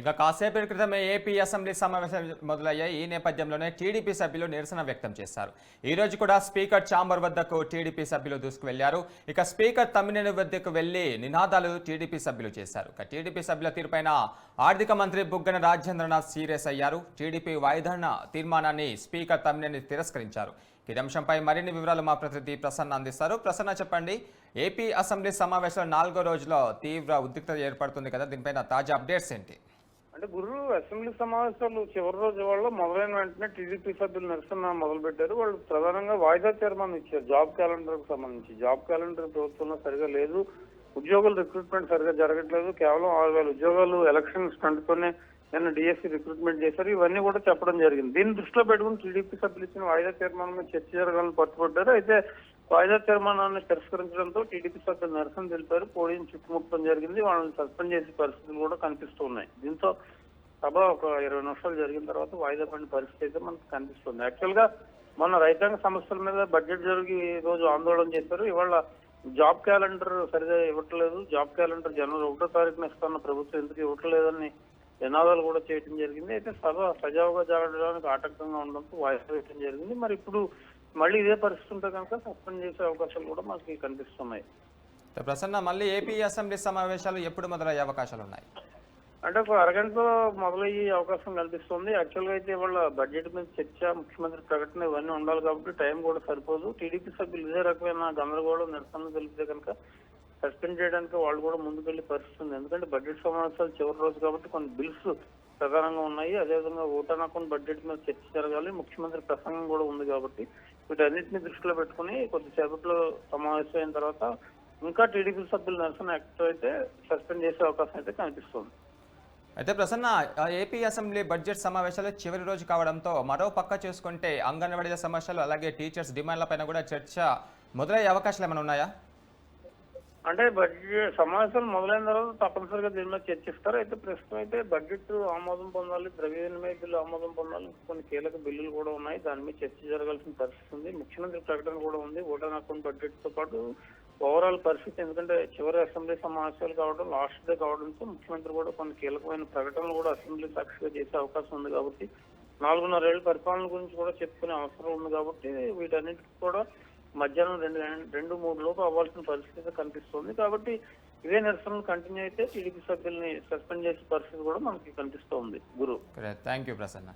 ఇంకా కాసేపటి క్రితమే ఏపీ అసెంబ్లీ సమావేశాలు మొదలయ్యాయి. ఈ నేపథ్యంలోనే టీడీపీ సభ్యులు నిరసన వ్యక్తం చేశారు. ఈ రోజు కూడా స్పీకర్ ఛాంబర్ వద్దకు టీడీపీ సభ్యులు దూసుకువెళ్ళారు. ఇక స్పీకర్ తమ్మినేని వద్దకు వెళ్ళి నినాదాలు టీడీపీ సభ్యులు చేశారు. ఇక టీడీపీ సభ్యుల తీరుపైన ఆర్థిక మంత్రి బుగ్గన రాజేంద్రనాథ్ సీరియస్ అయ్యారు. టీడీపీ వాయిదాన తీర్మానాన్ని స్పీకర్ తమ్మినేని తిరస్కరించారు. ఈ అంశంపై మరిన్ని వివరాలు మా ప్రతినిధి ప్రసన్న అందిస్తారు. ప్రసన్న చెప్పండి. ఏపీ అసెంబ్లీ సమావేశంలో నాలుగో రోజులో తీవ్ర ఉద్రిక్తత ఏర్పడుతుంది కదా. దీనిపైన తాజా అప్డేట్స్ ఏంటి? అంటే గురు అసెంబ్లీ సమావేశాలు చివరి రోజు వాళ్ళు మొదలైన వెంటనే టీడీపీ సభ్యులు నిరసన మొదలు పెట్టారు వాళ్ళు ప్రధానంగా వాయిదా తీర్మానం ఇచ్చారు. జాబ్ క్యాలెండర్కు సంబంధించి. జాబ్ క్యాలెండర్ ప్రభుత్వంలో సరిగా లేదు. ఉద్యోగుల రిక్రూట్మెంట్ సరిగా జరగట్లేదు. కేవలం ఆరు వేల ఉద్యోగాలు ఎలక్షన్ స్టంట్తోనే నిన్న డిఎస్సి రిక్రూట్మెంట్ చేశారు. ఇవన్నీ కూడా చెప్పడం జరిగింది. దీన్ని దృష్టిలో పెట్టుకుని టీడీపీ సభ్యులు ఇచ్చిన వాయిదా తీర్మానం మీద చర్చ జరగాలని పట్టుబడ్డారు. అయితే వాయిదా తీర్మానాన్ని తిరస్కరించడంతో టీడీపీ సభ్యులు నిరసన తెలిపారు. పోడియం చుట్టుముట్టడం జరిగింది. వాళ్ళని సస్పెండ్ చేసే పరిస్థితులు కూడా కనిపిస్తూ ఉన్నాయి దీంతో సభ ఒక ఇరవై నిమిషాలు జరిగిన తర్వాత వాయిదా పడిన పరిస్థితి అయితే మనకు కనిపిస్తుంది. యాక్చువల్గా మొన్న రైతాంగ సమస్యల మీద బడ్జెట్ జరిగి ఈ రోజు ఆందోళన చేశారు. ఇవాళ జాబ్ క్యాలెండర్ సరిగా ఇవ్వట్లేదు. జాబ్ క్యాలెండర్ జనవరి ఒకటో తారీఖున ఇస్తున్న ప్రభుత్వం ఎందుకు ఇవ్వట్లేదని నినాదాలు కూడా చేయడం జరిగింది. అయితే సభ సజావుగా జరగడానికి ఆటంకంగా ఉండడంతో వాయిదా వేయడం జరిగింది. మరి ఇప్పుడు మళ్ళీ ఇదే పరిస్థితి ఉంటే కనుక సస్పెండ్ చేసే అవకాశాలు కూడా మనకి కనిపిస్తున్నాయి. ప్రసన్న మళ్ళీ ఏపీ అసెంబ్లీ సమావేశాలు ఎప్పుడు మొదలయ్యే అవకాశాలు ఉన్నాయి? అంటే ఒక అరగంటలో మొదలయ్యే అవకాశం కనిపిస్తుంది. యాక్చువల్గా అయితే ఇవాళ బడ్జెట్ మీద చర్చ ముఖ్యమంత్రి ప్రకటన ఇవన్నీ ఉండాలి కాబట్టి టైం కూడా సరిపోదు. టీడీపీ సభ్యులు ఇదే రకమైన గందరగోళం నిరసన తెలిపితే కనుక సస్పెండ్ చేయడానికి వాళ్ళు కూడా ముందుకెళ్ళి వెళ్ళే పరిస్థితి ఉంది. ఎందుకంటే బడ్జెట్ సమావేశాలు చివరి రోజు కాబట్టి కొన్ని బిల్స్ ప్రధానంగా ఉన్నాయి. అదేవిధంగా ఓటాన్ అకౌంట్ బడ్జెట్ మీద చర్చ జరగాలి. ముఖ్యమంత్రి ప్రసంగం కూడా ఉంది కాబట్టి వీటన్నిటిని దృష్టిలో పెట్టుకుని కొద్దిసేపట్లో సమావేశం అయిన తర్వాత ఇంకా టీడీపీ సభ్యులు నిరసన యాక్ట్ అయితే సస్పెండ్ చేసే అవకాశం అయితే కనిపిస్తుంది. అయితే ప్రసన్న ఏపీ అసెంబ్లీ బడ్జెట్ సమావేశాలు చివరి రోజు కావడంతో మరో పక్క చూసుకుంటే అంగన్వాడీల సమస్యలు అలాగే టీచర్స్ డిమాండ్లపైన కూడా చర్చ మొదలయ్యే అవకాశాలు ఏమైనా ఉన్నాయా? అంటే బడ్జెట్ సమావేశాలు మొదలైన తర్వాత తప్పనిసరిగా దీని మీద చర్చిస్తారు. అయితే ప్రస్తుతం అయితే బడ్జెట్ ఆమోదం పొందాలి ద్రవ్య వినిమయ బిల్లు ఆమోదం పొందాలి కొన్ని కీలక బిల్లులు కూడా ఉన్నాయి. దాని మీద చర్చ జరగాల్సిన పరిస్థితి ఉంది. ముఖ్యమంత్రి ప్రకటన కూడా ఉంది. ఓటాన్ అకౌంట్ బడ్జెట్తో పాటు ఓవరాల్ పరిస్థితి ఎందుకంటే చివరి అసెంబ్లీ సమావేశాలు కావడం లాస్ట్ డే కావడంతో ముఖ్యమంత్రి కూడా కొన్ని కీలకమైన ప్రకటనలు కూడా అసెంబ్లీ సాక్షిగా చేసే అవకాశం ఉంది కాబట్టి నాలుగున్నరేళ్ళ పరిపాలన గురించి కూడా చెప్పుకునే అవసరం ఉంది కాబట్టి వీటన్నింటికి కూడా మధ్యాహ్నం రెండు రెండు మూడు లోపు అవ్వాల్సిన పరిస్థితి కనిపిస్తుంది. కాబట్టి ఇదే నిరసనలు కంటిన్యూ అయితే టీడీపీ సభ్యుల్ని సస్పెండ్ చేసే పరిస్థితి కూడా మనకి కనిపిస్తోంది గురు. Thank you Prasanna.